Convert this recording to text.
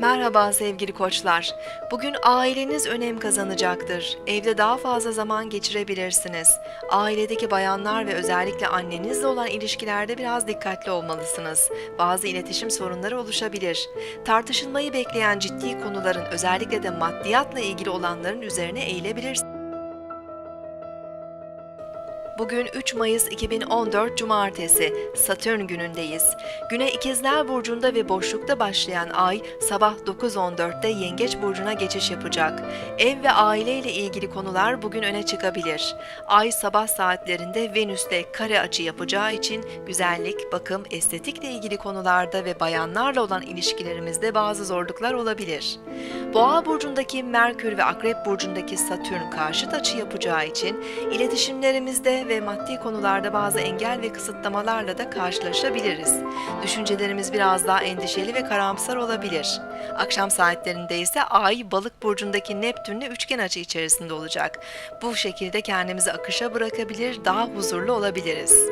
Merhaba sevgili koçlar. Bugün aileniz önem kazanacaktır. Evde daha fazla zaman geçirebilirsiniz. Ailedeki bayanlar ve özellikle annenizle olan ilişkilerde biraz dikkatli olmalısınız. Bazı iletişim sorunları oluşabilir. Tartışılmayı bekleyen ciddi konuların özellikle de maddiyatla ilgili olanların üzerine eğilebilirsiniz. Bugün 3 Mayıs 2014 Cumartesi, Satürn günündeyiz. Güne İkizler Burcu'nda ve boşlukta başlayan ay sabah 9.14'te Yengeç Burcu'na geçiş yapacak. Ev ve aile ile ilgili konular bugün öne çıkabilir. Ay sabah saatlerinde Venüs'te kare açı yapacağı için güzellik, bakım, estetikle ilgili konularda ve bayanlarla olan ilişkilerimizde bazı zorluklar olabilir. Boğa burcundaki Merkür ve Akrep burcundaki Satürn karşıt açı yapacağı için iletişimlerimizde ve maddi konularda bazı engel ve kısıtlamalarla da karşılaşabiliriz. Düşüncelerimiz biraz daha endişeli ve karamsar olabilir. Akşam saatlerinde ise Ay Balık burcundaki Neptünle üçgen açı içerisinde olacak. Bu şekilde kendimizi akışa bırakabilir, daha huzurlu olabiliriz.